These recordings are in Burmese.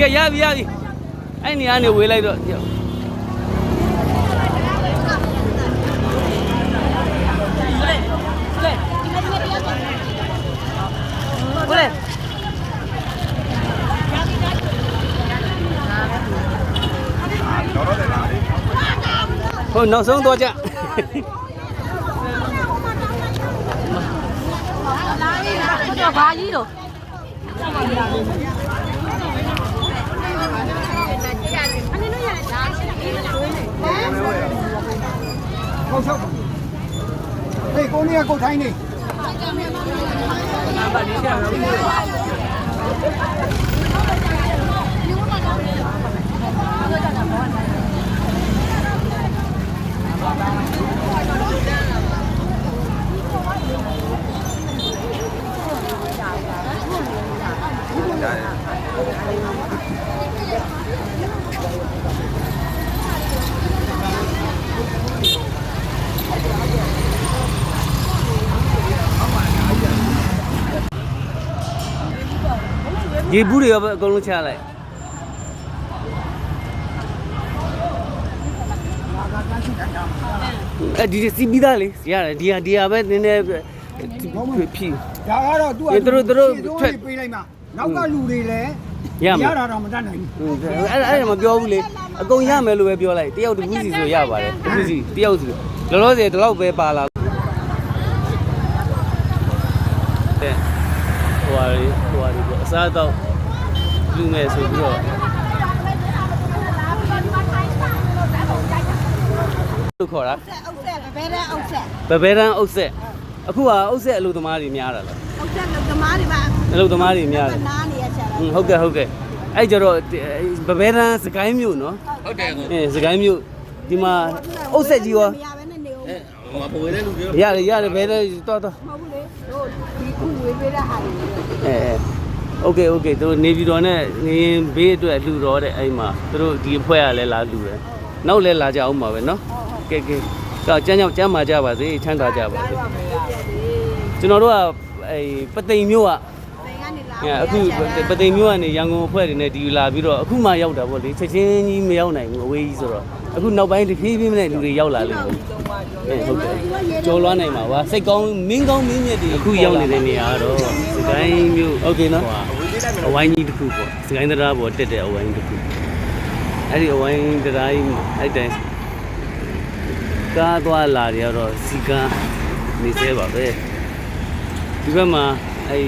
ကဲရပြီရပြီအဲ့နေရာနေဝေးလိုက်တော့ကိုလေဟိုနောက်ဆုံးတော့ကြတော့ဘာကြီးတော့ ကောက်ဆောက်ဟေးကိုနေကကုတ်ထိုင်းနေ ရေဘူးတွေရောပဲအကုန်လုံးချလိုက်အဲဒီစီပြီးသားလေရတယ်ဒီဟာဒီဟာပဲနည်းနည်းဖြီးဒါကတော့သူကအေးသူတို့သူတို့ဖြထွက်ပေးလိုက်မှာနောက်ကလူတွေလည်းရမှာရတာတော့မတတ်နိုင်ဘူးအဲ့အဲ့အဲ့မပြောဘူးလေအကုန်ရမယ်လို့ပဲပြောလိုက်တယောက်တစ်ခုစီဆိုရပါတယ်တစ်ခုစီတယောက်စီလောလောဆယ်ဒီလောက်ပဲပါလာတဲ့ ဟိုဟာလေးဟိုဟာလေးပေါ့အစားတော့လူမဲ့ဆိုပြီးတော့လို့ခေါ်တာအုပ်ဆက်ဘယ်တဲ့အုပ်ဆက်ဘဘဲတန်းအုပ်ဆက်အခုကအုပ်ဆက်အလူသမားတွေများတာလားအုပ်ဆက်လုံသမားတွေပါအလူသမားတွေများတယ်နားနေရချက်อืมဟုတ်ကဲ့ဟုတ်ကဲ့အဲ့ကြတော့ဘဘဲတန်းစကိုင်းမြို့နော်ဟုတ်တယ်ကိုအဲစကိုင်းမြို့ဒီမှာအုပ်ဆက်ကြီးရောမရဘဲနဲ့နေဦး ဟိုမှာပေါ်နေတဲ့လူတွေ ရတယ်ရတယ်ဘယ်လဲတော့တော့ မဟုတ်ဘူးလေတို့ဒီခုဝေးပေးတဲ့ဟာတွေ အဲအဲโอเคโอเคသူတို့နေပြည်တော်နဲ့နေရင်ဘေးအတွက်လှူတော့တဲ့အဲ့မှာသူတို့ဒီအဖွဲ့ကလည်းလာလှူတယ်နောက်လည်းလာကြအောင်ပါပဲเนาะကဲကဲကြောက်ကျန်းကြောက်ကျမ်းမာကြပါစေချမ်းသာကြပါစေကျွန်တော်တို့ကအဲပသိမ်မြို့က တင်ကနေလာ အဲအခုပသိမ်မြို့ကနေရန်ကုန်အဖွဲ့တွေနဲ့ဒီလာပြီးတော့အခုမှရောက်တာပေါ့လေချက်ချင်းကြီးမရောက်နိုင်ဘူးအဝေးကြီးဆိုတော့ အခုနောက်ပိုင်းတဖြည်းဖြည်းနဲ့လူတွေရောက်လာလိမ့်မယ်အဲဟုတ်ကဲ့ကျော်လွှမ်းနိုင်ပါပါစိတ်ကောင်းမင်းကောင်းမင်းမြတ်တွေအခုရောက်နေတဲ့နေရာကတော့စကိုင်းမြို့โอเคနော်အဝိုင်းကြီးတစ်ခုပေါ့စကိုင်းတရားပေါ်တက်တဲ့အဝိုင်းတစ်ခုအဲ့ဒီအဝိုင်းတရားကြီးအဲ့တိုင်းကားသွားလာတွေကတော့စီကန်းနေသေးပါပဲဒီဘက်မှာအဲ့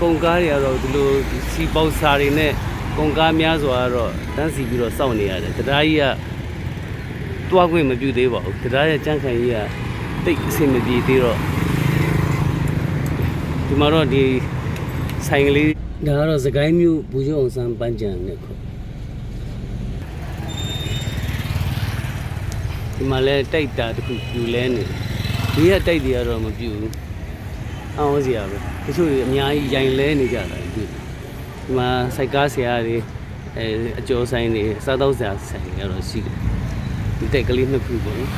ကုန်ကားတွေကတော့ဒီလိုစီပေါက်စာတွေနဲ့ကုန်ကားများစွာကတော့တန်းစီပြီးတော့စောင့်နေရတယ်တရားကြီးက တွားခွင့်မပြုသေးပါဘူးတရားရဲ့ကြမ်းခံကြီးကတိတ်အဆင်မပြေသေးတော့ဒီမှာတော့ဒီဆိုင်ကလေးဒါကတော့စကိုင်းမြို့ဘူကျော်အောင်ဆန်းပန်းကြံနဲ့ခုဒီမှာလဲတိုက်တာတခုပြူလဲနေဒီကတိုက်တွေကတော့မပြူဘူးအောင်စရာပဲတချို့တွေအများကြီးရိုင်လဲနေကြတာဒီဒီမှာစိုက်ကားဆရာတွေအဲအကျော်ဆိုင်တွေစားတော့ဆရာဆိုင်တွေကတော့ရှိတယ် ဒီတိုက်ကလေးနှစ်ခုပေါ့နော်